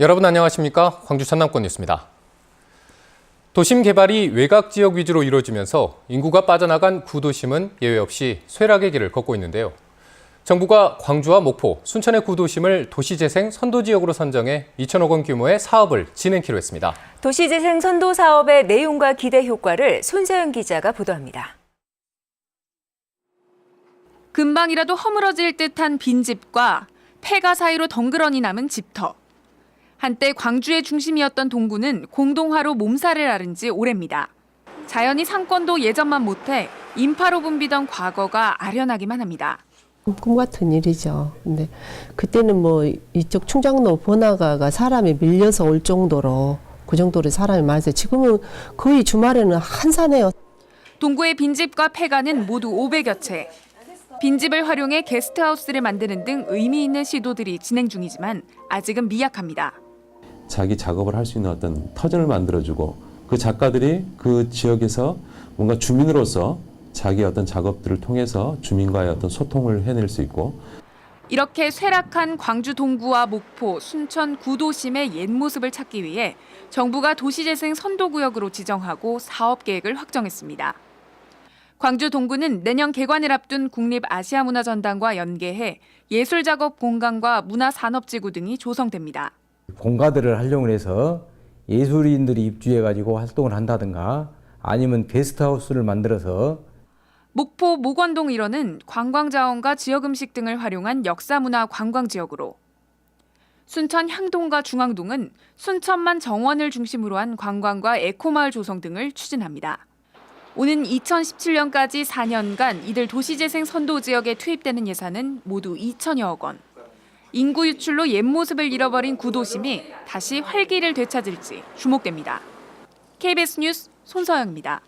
여러분 안녕하십니까? 광주 전남권 뉴스입니다. 도심 개발이 외곽 지역 위주로 이루어지면서 인구가 빠져나간 구도심은 예외 없이 쇠락의 길을 걷고 있는데요. 정부가 광주와 목포, 순천의 구도심을 도시재생 선도 지역으로 선정해 2천억 원 규모의 사업을 진행키로 했습니다. 도시재생 선도 사업의 내용과 기대 효과를 손세영 기자가 보도합니다. 금방이라도 허물어질 듯한 빈집과 폐가 사이로 덩그러니 남은 집터. 한때 광주의 중심이었던 동구는 공동화로 몸살을 앓은 지 오래입니다. 자연히 상권도 예전만 못해 인파로 붐비던 과거가 아련하기만 합니다. 꿈 같은 일이죠. 근데 그때는 뭐 이쪽 충장로 번화가가 사람이 밀려서 올 정도로 그 정도로 사람이 많았어요. 지금은 거의 주말에는 한산해요. 동구의 빈집과 폐가는 모두 500여 채. 빈집을 활용해 게스트하우스를 만드는 등 의미 있는 시도들이 진행 중이지만 아직은 미약합니다. 자기 작업을 할 수 있는 어떤 터전을 만들어주고 그 작가들이 그 지역에서 뭔가 주민으로서 자기 어떤 작업들을 통해서 주민과의 어떤 소통을 해낼 수 있고 이렇게 쇠락한 광주 동구와 목포, 순천 구도심의 옛 모습을 찾기 위해 정부가 도시재생 선도구역으로 지정하고 사업 계획을 확정했습니다. 광주 동구는 내년 개관을 앞둔 국립 아시아문화전당과 연계해 예술작업 공간과 문화산업지구 등이 조성됩니다. 공가들을 활용을 해서 예술인들이 입주해가지고 활동을 한다든가 아니면 게스트하우스를 만들어서 목포 목원동 일원은 관광자원과 지역 음식 등을 활용한 역사문화 관광지역으로 순천 향동과 중앙동은 순천만 정원을 중심으로 한 관광과 에코마을 조성 등을 추진합니다. 오는 2017년까지 4년간 이들 도시재생 선도 지역에 투입되는 예산은 모두 2천여억 원. 인구 유출로 옛 모습을 잃어버린 구도심이 다시 활기를 되찾을지 주목됩니다. KBS 뉴스 손서영입니다.